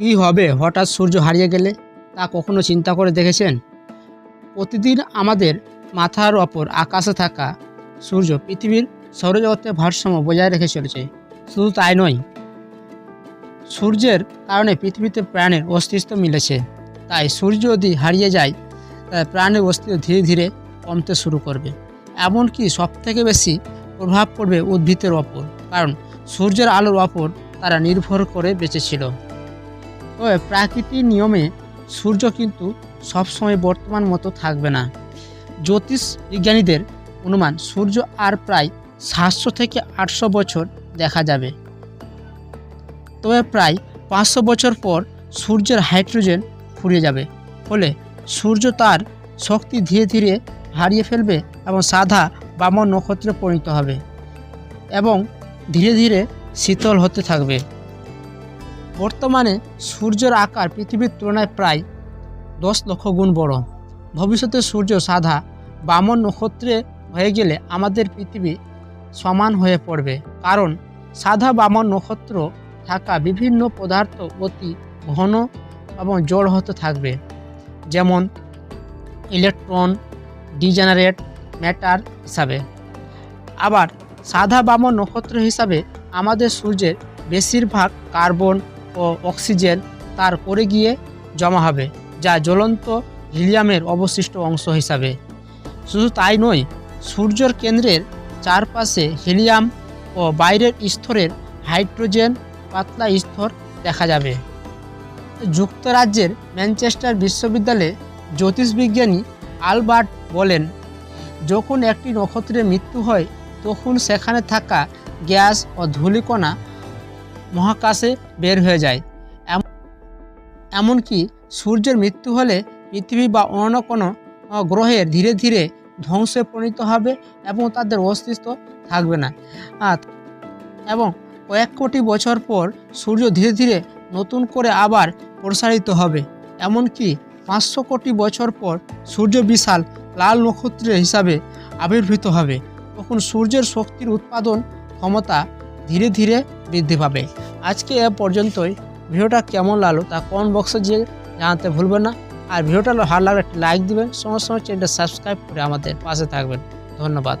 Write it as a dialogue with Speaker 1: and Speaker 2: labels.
Speaker 1: কী হবে? হঠাৎ সূর্য হারিয়ে গেলে তা কখনো চিন্তা করে দেখেছেন? প্রতিদিন আমাদের মাথার ওপর আকাশে থাকা সূর্য পৃথিবীর সৌরজগতের ভারসাম্য বজায় রেখে চলেছে। শুধু তাই নয়, সূর্যের কারণে পৃথিবীতে প্রাণের অস্তিত্ব মিলেছে। তাই সূর্য যদি হারিয়ে যায়, তাহলে প্রাণের অস্তিত্ব ধীরে ধীরে কমতে শুরু করবে। এমনকি সবথেকে বেশি প্রভাব পড়বে উদ্ভিদের ওপর, কারণ সূর্যের আলোর ওপর তারা নির্ভর করে বেঁচেছিল। তবে প্রাকৃতিক নিয়মে সূর্য কিন্তু সবসময় বর্তমান মতো থাকবে না। জ্যোতিষ বিজ্ঞানীদের অনুমান সূর্য আর প্রায় সাতশো থেকে আটশো বছর দেখা যাবে। তবে প্রায় পাঁচশো বছর পর সূর্যের হাইড্রোজেন ফুরিয়ে যাবে। ফলে সূর্য তার শক্তি ধীরে ধীরে হারিয়ে ফেলবে এবং সাদা বামন নক্ষত্রে পরিণত হবে এবং ধীরে ধীরে শীতল হতে থাকবে। বর্তমানে সূর্যের আকার পৃথিবীর তুলনায় প্রায় দশ লক্ষ গুণ বড়। ভবিষ্যতে সূর্য সাদা, বামন নক্ষত্রে হয়ে গেলে আমাদের পৃথিবী সমান হয়ে পড়বে। কারণ সাদা, বামন নক্ষত্র থাকা বিভিন্ন পদার্থ অতি ঘন এবং জড় হতে থাকবে। যেমন ইলেকট্রন, ডিজেনারেট ম্যাটার হিসাবে। আবার সাদা, বামন নক্ষত্র হিসাবে আমাদের সূর্যের বেশিরভাগ কার্বন ও অক্সিজেন তার পরে গিয়ে জমা হবে, যা জ্বলন্ত হিলিয়ামের অবশিষ্ট অংশ হিসাবে। শুধু তাই নয়, সূর্যর কেন্দ্রের চারপাশে হিলিয়াম ও বাইরের স্তরের হাইড্রোজেন পাতলা স্তর দেখা যাবে। যুক্তরাজ্যের ম্যানচেস্টার বিশ্ববিদ্যালয়ে জ্যোতিষবিজ্ঞানী আলবার্ট বলেন, যখন একটি নক্ষত্রের মৃত্যু হয়, তখন সেখানে থাকা গ্যাস ও ধূলিকণা মহাকাশে বের হয়ে যায়। এমনকি সূর্যের মৃত্যু হলে পৃথিবী বা অন্য কোনো গ্রহের ধীরে ধীরে ধ্বংসে পরিণত হবে এবং তাদের অস্তিত্ব থাকবে না। এবং কয়েক কোটি বছর পর সূর্য ধীরে ধীরে নতুন করে আবার প্রসারিত হবে। এমনকি পাঁচশো কোটি বছর পর সূর্য বিশাল লাল নক্ষত্রের হিসাবে আবির্ভূত হবে। তখন সূর্যের শক্তির উৎপাদন ক্ষমতা ধীরে ধীরে বৃদ্ধি পাবে। আজকে এ পর্যন্তই। ভিডিওটা কেমন লাগল তা কমেন্ট বক্সে যে জানাতে ভুলবেন না। আর ভিডিওটা ভালো লাগলে লাইক দিবেন। সঙ্গে সঙ্গে চ্যানেলটা সাবস্ক্রাইব করে আমাদের পাশে থাকবেন। ধন্যবাদ।